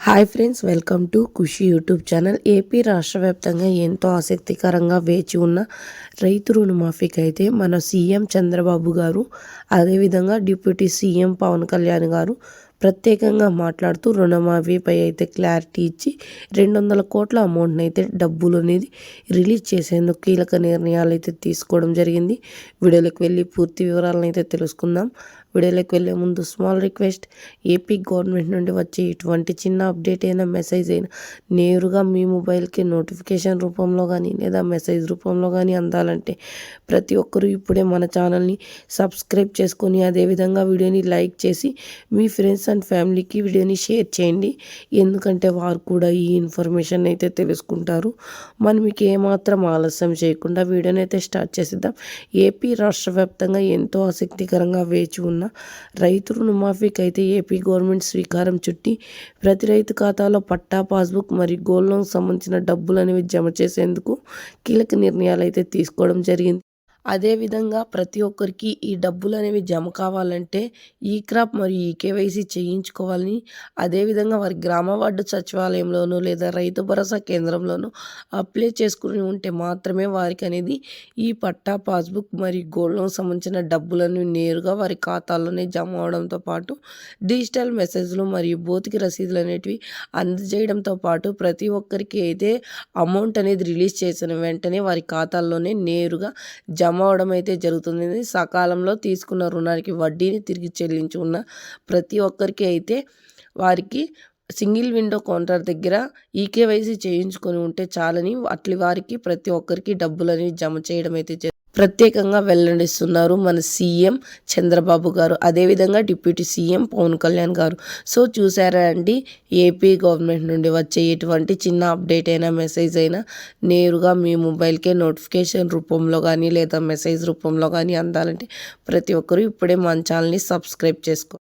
Hi friends welcome to Khushi YouTube channel. AP రాష్ట్ర వ్యాప్తంగా ఎంతో ఆసక్తికరంగా వేచి ఉన్న రైతు రుణమాఫీకి అయితే మన సీఎం చంద్రబాబు గారు అదేవిధంగా డిప్యూటీ సీఎం పవన్ కళ్యాణ్ గారు ప్రత్యేకంగా మాట్లాడుతూ రుణమాఫీపై అయితే క్లారిటీ ఇచ్చి రెండు వందల కోట్ల అమౌంట్ని అయితే డబ్బులు అనేది రిలీజ్ చేసేందుకు కీలక నిర్ణయాలు అయితే తీసుకోవడం జరిగింది. వీడియోలోకి వెళ్ళి పూర్తి వివరాలను అయితే తెలుసుకుందాం. వీడియోలోకి వెళ్ళే ముందు స్మాల్ రిక్వెస్ట్ ఏపీ గవర్నమెంట్ నుండి వచ్చే ఇటువంటి చిన్న అప్డేట్ అయినా మెసేజ్ అయినా నేరుగా మీ మొబైల్కి నోటిఫికేషన్ రూపంలో కానీ లేదా మెసేజ్ రూపంలో కానీ అందాలంటే ప్రతి ఒక్కరూ ఇప్పుడే మన ఛానల్ని సబ్స్క్రైబ్ చేసుకొని అదేవిధంగా వీడియోని లైక్ చేసి మీ ఫ్రెండ్స్ అండ్ ఫ్యామిలీకి వీడియోని షేర్ చేయండి. ఎందుకంటే వారు కూడా ఈ ఇన్ఫర్మేషన్ అయితే తెలుసుకుంటారు. మనం మీకు ఏమాత్రం ఆలస్యం చేయకుండా వీడియోని అయితే స్టార్ట్ చేసేద్దాం. ఏపీ రాష్ట్ర వ్యాప్తంగా ఎంతో ఆసక్తికరంగా వేచి ఉన్న రైతు రుణమాఫీకి అయితే ఏపీ గవర్నమెంట్ శ్రీకారం చుట్టి ప్రతి రైతు ఖాతాలో పట్టా పాస్బుక్ మరియు గోల్డ్ లోన్ సంబంధించిన డబ్బులు అనేవి జమ చేసేందుకు కీలక నిర్ణయాలు అయితే తీసుకోవడం జరిగింది. అదేవిధంగా ప్రతి ఒక్కరికి ఈ డబ్బులు అనేవి జమ కావాలంటే ఈ క్రాప్ మరియు ఈ కేవైసీ చేయించుకోవాలని అదేవిధంగా వారి గ్రామ వార్డు సచివాలయంలోనూ లేదా రైతు భరోసా కేంద్రంలోనూ అప్లై చేసుకుని ఉంటే మాత్రమే వారికి అనేది ఈ పట్టా పాస్బుక్ మరియు గోల్డ్ లోన్ సంబంధించిన డబ్బులను నేరుగా వారి ఖాతాల్లోనే జమ అవడంతో పాటు డిజిటల్ మెసేజ్లు మరియు భౌతిక రసీదులు అనేటివి అందజేయడంతో పాటు ప్రతి ఒక్కరికి అయితే అమౌంట్ అనేది రిలీజ్ చేసిన వెంటనే వారి ఖాతాల్లోనే నేరుగా జమ అవడం అయితే జరుగుతుంది. సకాలంలో తీసుకున్న రుణానికి వడ్డీని తిరిగి చెల్లించి ఉన్న ప్రతి ఒక్కరికి అయితే వారికి సింగిల్ విండో కౌంటర్ దగ్గర ఈకేవైసీ చేయించుకొని ఉంటే చాలని అట్లి వారికి ప్రతి ఒక్కరికి డబ్బులు అనేవి జమ చేయడం అయితే జరుగుతుంది. ప్రత్యేకంగా వెల్లడిస్తున్నారు మన సీఎం చంద్రబాబు గారు. అదేవిధంగా డిప్యూటీ సీఎం పవన్ కళ్యాణ్ గారు. సో చూసారా అండి ఏపీ గవర్నమెంట్ నుండి వచ్చే ఎటువంటి చిన్న అప్డేట్ అయినా మెసేజ్ అయినా నేరుగా మీ మొబైల్కే నోటిఫికేషన్ రూపంలో కానీ లేదా మెసేజ్ రూపంలో కానీ అందాలంటే ప్రతి ఒక్కరూ ఇప్పుడే మన ఛానల్ని సబ్స్క్రైబ్ చేసుకో